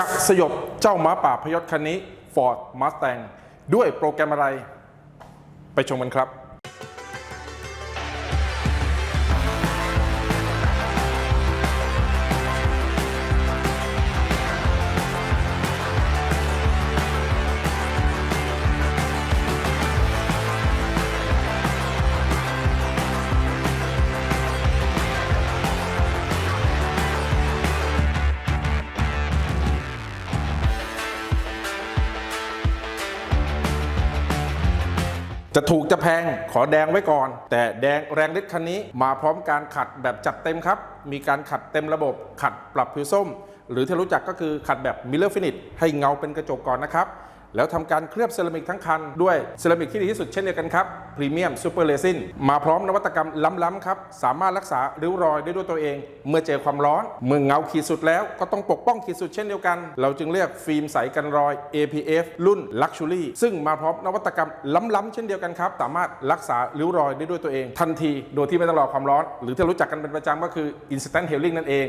จะสยบเจ้าม้าป่าพยศคันนี้ Ford Mustang ด้วยโปรแกรมอะไร ไปชมกันครับ จะถูกจะแพงขอแดงไว้ก่อน แต่แดงแรงฤทธิ์คันนี้มาพร้อมการขัดแบบจัดเต็มครับ มีการขัดเต็มระบบขัดปรับผิวส้ม หรือที่รู้จักก็คือขัดแบบมิเลอร์ฟินิชให้เงาเป็นกระจกก่อนนะครับ แล้วทำการเคลือบเซรามิกทั้งคัน ด้วยเซรามิกที่ดีที่สุดเช่นเดียวกันครับพรีเมียมซูเปอร์เลซินมาพร้อมนวัตกรรมล้ำๆครับ สามารถรักษาริ้วรอยได้ด้วยตัวเอง เมื่อเจอความร้อนเมื่อเงาขีดสุดแล้วก็ต้องปกป้องขีดสุดเช่นเดียวกัน เราจึงเรียกฟิล์มใสกันรอย APF รุ่น Luxury ซึ่งมาพร้อมนวัตกรรมล้ำๆเช่นเดียวกันครับสามารถรักษาริ้วรอยได้ด้วยตัวเอง ทันทีโดยที่ไม่ต้องรอความร้อน หรือที่รู้จักกันเป็นประจำก็คือ Instant Healing นั่นเอง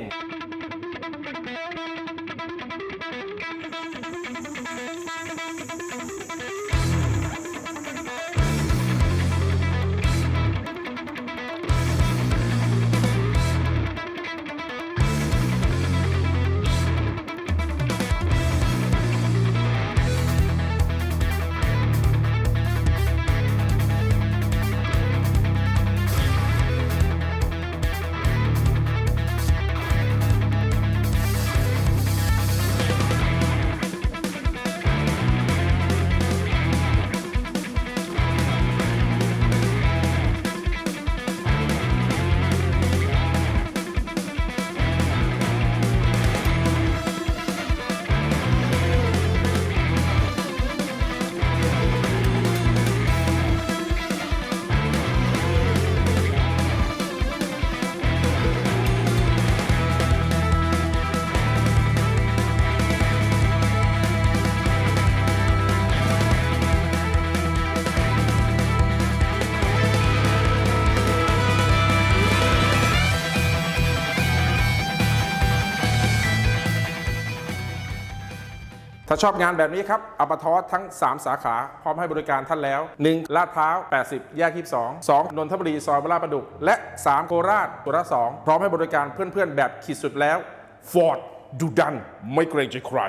ถ้าชอบงานแบบนี้ครับอัปทอสทั้ง 3 สาขาพร้อมให้บริการท่านแล้ว 1. ลาดพร้าว 80 แยก 22 2. นนทบุรี ซอยบราดประดุก และ 3 โคราชตัวละ2พร้อมให้บริการเพื่อนๆ แบบขีดสุดแล้ว Ford ดูดันไม่เกรงใจใคร